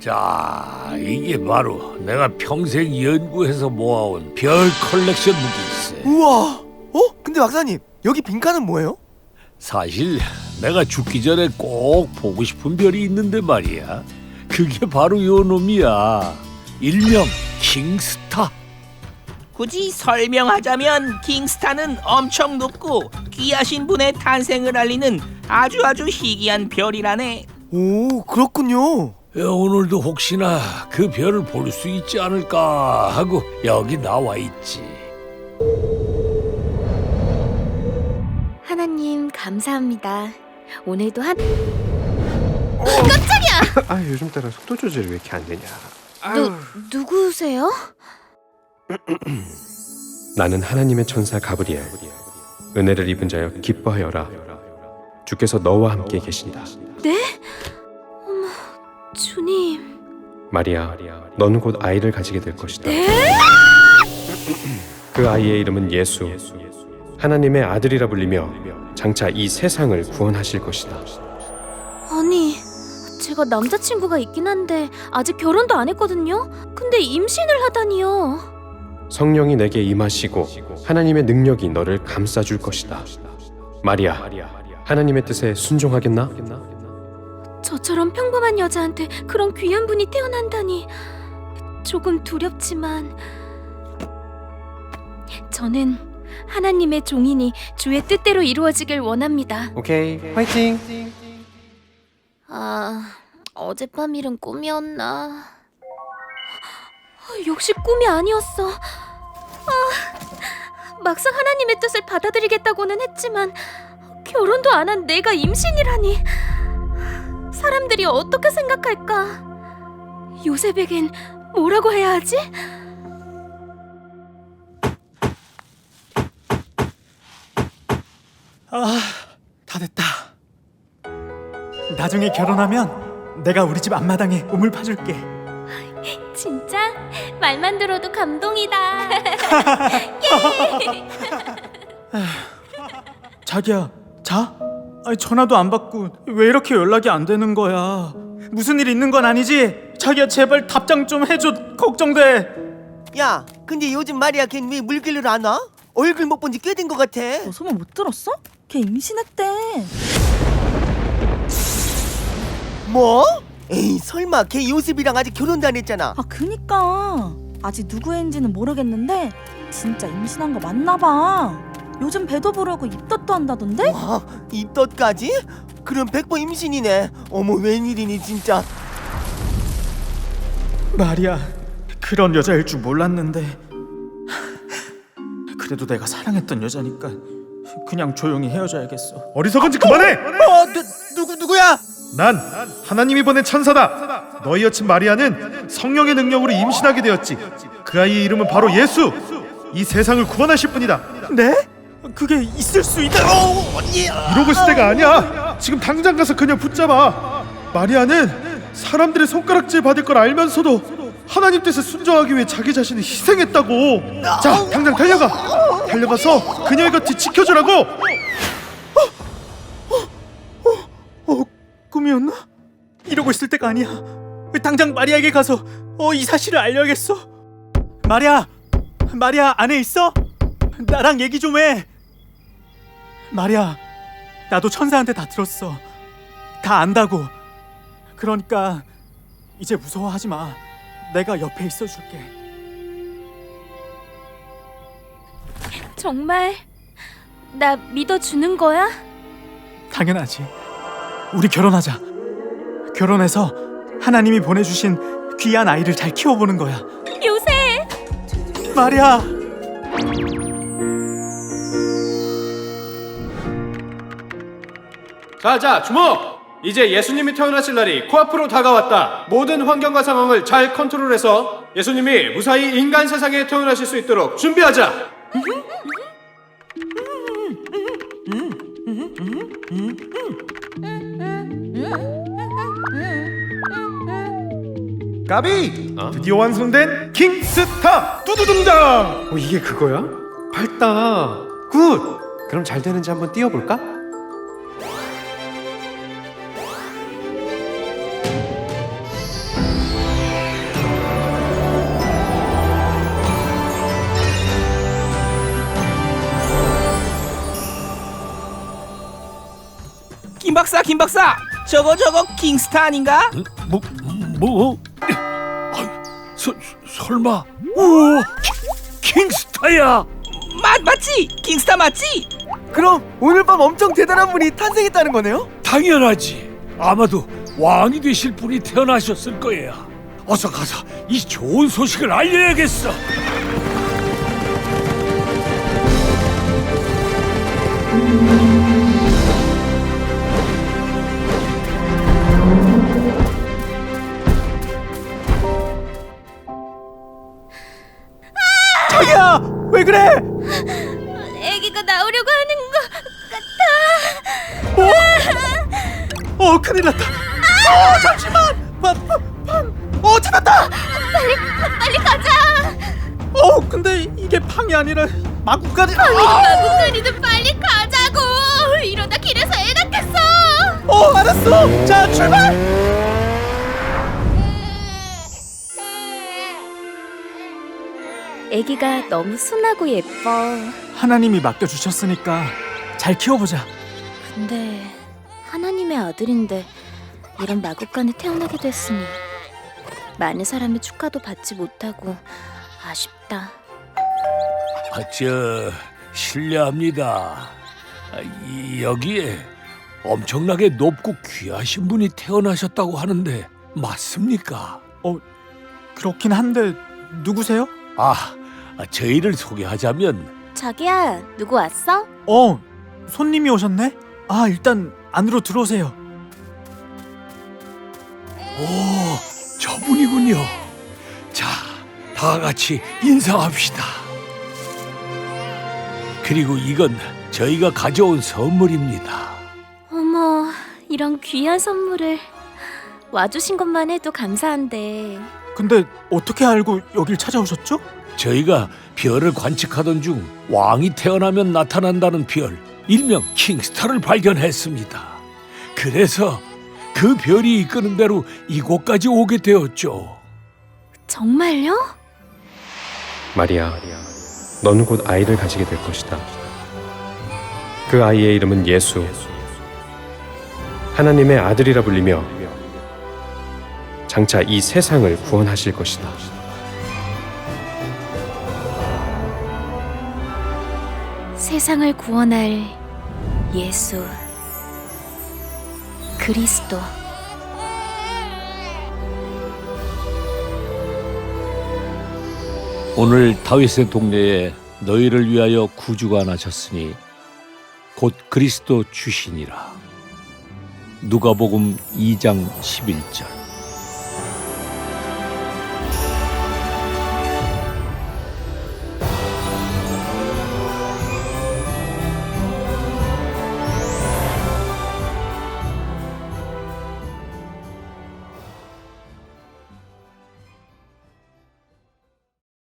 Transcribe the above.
자, 이게 바로 내가 평생 연구해서 모아온 별 컬렉션 무기일세. 우와. 어? 근데 박사님 여기 빈칸은 뭐예요? 사실 내가 죽기 전에 꼭 보고 싶은 별이 있는데 말이야. 그게 바로 요 놈이야. 일명 킹스타. 굳이 설명하자면 킹스타는 엄청 높고 귀하신 분의 탄생을 알리는 아주 아주 희귀한 별이라네. 오 그렇군요. 야, 오늘도 혹시나 그 별을 볼 수 있지 않을까 하고 여기 나와 있지. 하나님 감사합니다. 오늘도 한아 요즘 따라 속도 조절이 왜 이렇게 안 되냐? 누 누구세요? 나는 하나님의 천사 가브리엘. 은혜를 입은 자여 기뻐하여라. 주께서 너와 함께 계신다 주님. 마리아 너는 곧 아이를 가지게 될 것이다 그 아이의 이름은 예수 하나님의 아들이라 불리며 장차 이 세상을 구원하실 것이다 아니, 제가 남자친구가 있긴 한데 아직 결혼도 안 했거든요. 근데 임신을 하다니요. 성령이 내게 임하시고 하나님의 능력이 너를 감싸줄 것이다 마리아 하나님의 뜻에 순종하겠나? 저처럼 평범한 여자한테 그런 귀한 분이 태어난다니 조금 두렵지만 저는 하나님의 종이니 주의 뜻대로 이루어지길 원합니다. 오케이 화이팅 아, 어젯밤 일은 꿈이었나? 역시 꿈이 아니었어. 아, 막상 하나님의 뜻을 받아들이겠다고는 했지만 결혼도 안 한 내가 임신이라니. 사람들이 어떻게 생각할까? 요셉에겐 뭐라고 해야 하지? 아, 다 됐다. 나중에 결혼하면 내가 우리 집 앞마당에 우물 파줄게. 진짜 말만 들어도 감동이다. 자기야, 자? 아니, 전화도 안 받고 왜 이렇게 연락이 안 되는 거야? 무슨 일 있는 건 아니지? 자기야, 제발 답장 좀 해줘. 걱정돼. 야 근데 요즘 말이야 걘 왜 물길로 안 와? 얼굴 못 본 지 꽤 된 것 같아. 너 소문 못 들었어? 걔 임신했대. 뭐? 에이 설마 걔 요셉이랑 아직 결혼도 안 했잖아. 아 그니까 아직 누구 애인지는 모르겠는데 진짜 임신한 거 맞나 봐. 요즘 배도 부르고 입덧도 한다던데? 와 입덧까지? 그럼 백번 임신이네. 어머 웬일이니 진짜. 마리아, 그런 여자일 줄 몰랐는데. 그래도 내가 사랑했던 여자니까 그냥 조용히 헤어져야겠어. 어리석은 짓 그만해! 어 누, 누구 누구야? 난 하나님이 보낸 천사다. 너희 여친 마리아는 성령의 능력으로 임신하게 되었지. 그 아이의 이름은 바로 예수. 이 세상을 구원하실 분이다. 네? 그게 있을 수 있다. 어. 이러고 있을 때가 아니야. 지금 당장 가서 그녀 붙잡아. 마리아는 사람들의 손가락질 받을 걸 알면서도 하나님 뜻에 순종하기 위해 자기 자신을 희생했다고. 자, 당장 달려가. 달려가서 그녀의 곁을 지켜주라고. 어, 꿈이었나? 이러고 있을 때가 아니야. 당장 마리아에게 가서 어, 이 사실을 알려야겠어. 마리아, 마리아 안에 있어? 나랑 얘기 좀 해. 마리아, 나도 천사한테 다 들었어. 다 안다고. 그러니까 이제 무서워하지 마. 내가 옆에 있어줄게. 정말 나 믿어주는 거야? 당연하지. 우리 결혼하자. 결혼해서 하나님이 보내주신 귀한 아이를 잘 키워보는 거야. 요새 마리아. 자자 주목! 이제 예수님이 태어나실 날이 코앞으로 다가왔다. 모든 환경과 상황을 잘 컨트롤해서 예수님이 무사히 인간 세상에 태어나실 수 있도록 준비하자. 까비! 드디어 완성된 킹스타 뚜두 등장! 어, 이게 그거야? 밝다 굿! 그럼 잘 되는지 한번 띄워볼까? 박사 김 박사 저거 저거 킹스타 아닌가? 뭐, 뭐? 아이, 서, 설마? 우와, 킹- 킹스타야! 맞 맞지? 킹스타 맞지? 그럼 오늘 밤 엄청 대단한 분이 탄생했다는 거네요? 당연하지. 아마도 왕이 되실 분이 태어나셨을 거야. 어서 가서 이 좋은 소식을 알려야겠어. 하는 거어 큰일 났다. 어 잠시만. 팜팜팜어 찾았다. 빨리 가자 어 근데 이게 팡이 아니라 마구까지. 마구간이도 빨리 가자고 이러다 길에서 애 낳겠어 어 알았어. 자 출발. 아기가 너무 순하고 예뻐 하나님이 맡겨주셨으니까 잘 키워보자. 근데 하나님의 아들인데 이런 마국간에 태어나게 됐으니 많은 사람의 축하도 받지 못하고 아쉽다. 아, 저 실례합니다. 아, 이- 여기에 엄청나게 높고 귀하신 분이 태어나셨다고 하는데 맞습니까? 그렇긴 한데 누구세요? 아, 아, 저희를 소개하자면 자기야, 누구 왔어? 어 손님이 오셨네. 아 일단 안으로 들어오세요. 오, 저분이군요. 자, 다 같이 인사합시다. 그리고 이건 저희가 가져온 선물입니다. 어머, 이런 귀한 선물을 와주신 것만 해도 감사한데 근데 어떻게 알고 여길 찾아오셨죠? 저희가 별을 관측하던 중 왕이 태어나면 나타난다는 별, 일명 킹스타를 발견했습니다. 그래서 그 별이 이끄는 대로 이곳까지 오게 되었죠. 정말요? 마리아, 넌곧 아이를 가지게 될 것이다. 그 아이의 이름은 예수. 하나님의 아들이라 불리며 장차 이 세상을 구원하실 것이다. 세상을 구원할 예수 그리스도 오늘 다윗의 동네에 너희를 위하여 구주가 나셨으니 곧 그리스도 주시니라. 누가복음 2장 11절.